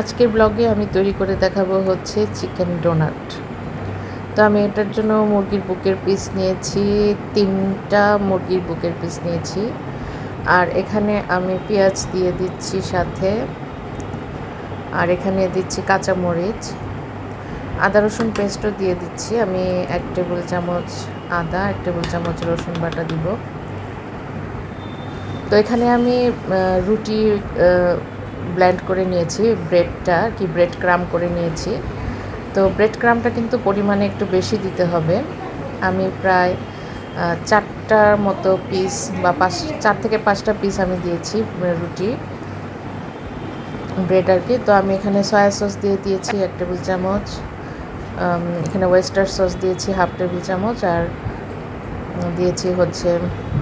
আজকের ব্লগে আমি তৈরি করে দেখাবো হচ্ছে চিকেন ডোনাট তো আমি এটার জন্য মুরগির বুকের পিস নিয়েছি, তিনটা মুরগির বুকের পিস নিয়েছি। আর এখানে আমি পেঁয়াজ দিয়ে দিচ্ছি সাথে, আর এখানে দিচ্ছি কাঁচামরিচ আদা, রসুন পেস্টও দিয়ে দিচ্ছি। আমি এক টেবিল চামচ আদা, এক টেবিল চামচ রসুন বাটা দিব। তো এখানে আমি রুটি ব্ল্যান্ড করে নিয়েছি ব্রেডটা কি ব্রেড ক্রাম করে নিয়েছি। তো ব্রেড ক্রামটা কিন্তু পরিমাণে একটু বেশি দিতে হবে। আমি প্রায় চারটার মতো পিস বা পাঁচ, চার থেকে পাঁচটা পিস আমি দিয়েছি রুটি ব্রেড আর কি। তো আমি এখানে সয়া সস দিয়ে দিয়েছি এক টেবিল চামচ এখানে ওয়েস্টার সস দিয়েছি হাফ টেবিল চামচ আর দিয়েছি হচ্ছে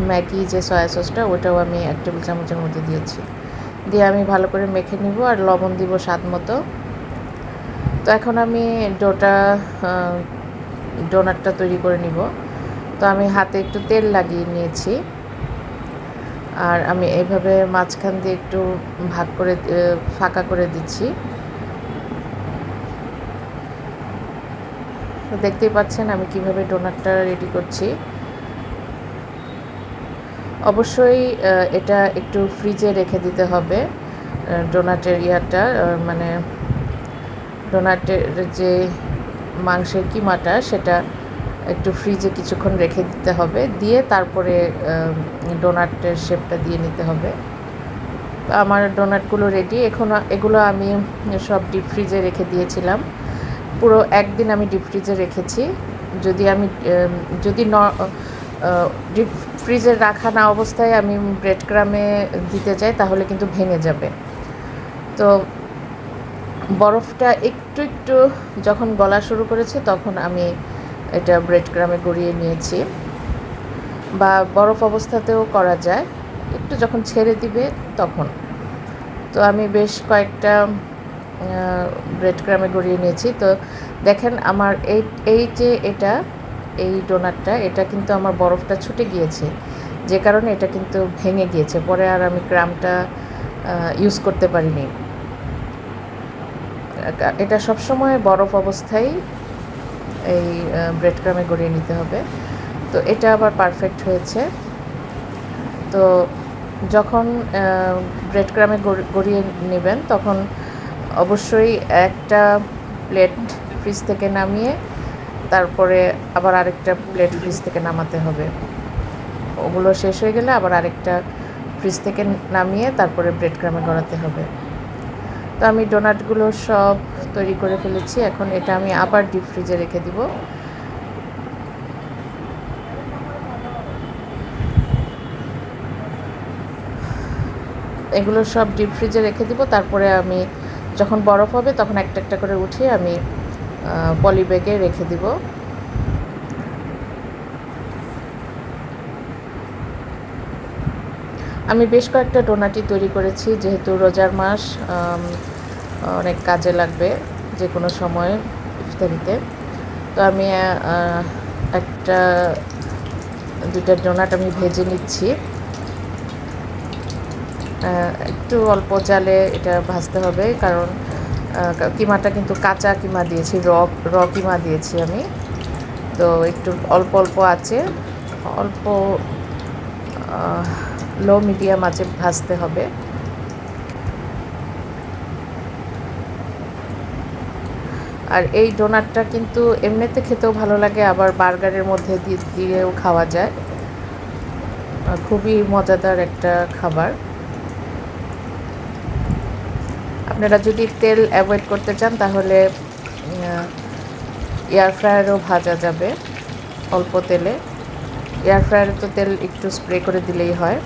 ম্যাগি যে সয়া সসটা ওটাও আমি এক টেবিল চামচের মধ্যে দিয়েছি। দিয়ে আমি ভালো করে মেখে নিব আর লবণ দিব স্বাদ মতো। তো এখন আমি ডোটা ডোনাটটা তৈরি করে নিব। তো আমি হাতে একটু তেল লাগিয়ে নিয়েছি। আর আমি এইভাবে মাঝখান দিয়ে একটু ভাগ করে ফাঁকা করে দিচ্ছি। দেখতেই পাচ্ছেন আমি কীভাবে ডোনাটটা রেডি করছি। অবশ্যই এটা একটু ফ্রিজে রেখে দিতে হবে ডোনাটের ইয়াটা মানে ডোনাটের যে মাংসের কিমাটা, সেটা একটু ফ্রিজে কিছুক্ষণ রেখে দিতে হবে, দিয়ে তারপরে ডোনাটের শেপটা দিয়ে নিতে হবে। আমার ডোনাটগুলো রেডি এখন, এগুলো আমি সব ডিপ ফ্রিজে রেখে দিয়েছিলাম। পুরো একদিন আমি ডিপ ফ্রিজে রেখেছি। যদি আমি যদি ন ডিপ ফ্রিজে রাখা না অবস্থায় আমি ব্রেড ক্রামে দিতে যাই, তাহলে কিন্তু ভেঙে যাবে। তো বরফটা একটু একটু যখন গলা শুরু করেছে, তখন আমি এটা ব্রেড ক্রামে গড়িয়ে নিয়েছি। বা বরফ অবস্থাতেও করা যায়। একটু যখন ছেড়ে দিবে, তখন। তো আমি বেশ কয়েকটা ব্রেড ক্রামে গড়িয়ে নিয়েছি। তো দেখেন, আমার এই এই যে এটা এই ডোনাটটা এটা কিন্তু আমার বরফটা ছুটে গিয়েছে। যে কারণে এটা কিন্তু ভেঙে গিয়েছে। পরে আর আমি ক্রামটা ইউজ করতে পারিনি। এটা সবসময় বরফ অবস্থায় এই ব্রেড ক্রামে গড়িয়ে নিতে হবে। তো এটা আবার পারফেক্ট হয়েছে। তো যখন ব্রেড ক্রামে গড়িয়ে নেবেন, তখন অবশ্যই একটা প্লেট ফ্রিজ থেকে নামিয়ে তারপরে আবার আরেকটা প্লেট ফ্রিজ থেকে নামাতে হবে। ওগুলো শেষ হয়ে গেলে আবার আরেকটা ফ্রিজ থেকে নামিয়ে তারপরে ব্রেড ক্রামে গড়াতে হবে। তো আমি ডোনাটগুলো সব তৈরি করে ফেলেছি। এখন এটা আমি আবার ডিপ ফ্রিজে রেখে দিব। এগুলো সব ডিপ ফ্রিজে রেখে দিব। তারপরে আমি যখন বরফ হবে তখন একটা একটা করে উঠিয়ে আমি পলি ব্যাগে রেখে দিব। আমি বেশ কয়েকটা ডোনাটি তৈরি করেছি, যেহেতু রোজার মাস অনেক কাজে লাগবে যে কোনো সময় ইফতারিতে। তো আমি একটা দুটা ডোনাট আমি ভেজে নিচ্ছি। একটু অল্প জালে এটা ভাজতে হবে, কারণ কিমাটা কিন্তু কাঁচা কিমা দিয়েছি র র কিমা দিয়েছি আমি। তো একটু অল্প অল্প আছে, অল্প লো মিডিয়াম আছে, ভাজতে হবে। আর এই ডোনাটটা কিন্তু এমনিতে খেতেও ভালো লাগে, আবার বার্গারের মধ্যে দিয়েও খাওয়া যায়। খুবই মজাদার একটা খাবার। আপনারা যদি তেল অ্যাভয়েড করতে চান, তাহলে এয়ার ফ্রায়ারও ভাজা যাবে অল্প তেলে। এয়ার ফ্রায়ারে তো তেল একটু স্প্রে করে দিলেই হয়।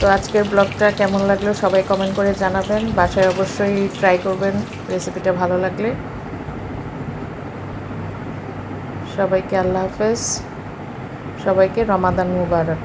তো আজকের ব্লগটা কেমন লাগল সবাই কমেন্ট করে জানাবেন। বাসায় অবশ্যই ট্রাই করবেন রেসিপিটা ভালো লাগলে। সবাইকে আল্লাহ হাফেজ। সবাইকে রমাদান মুবারক।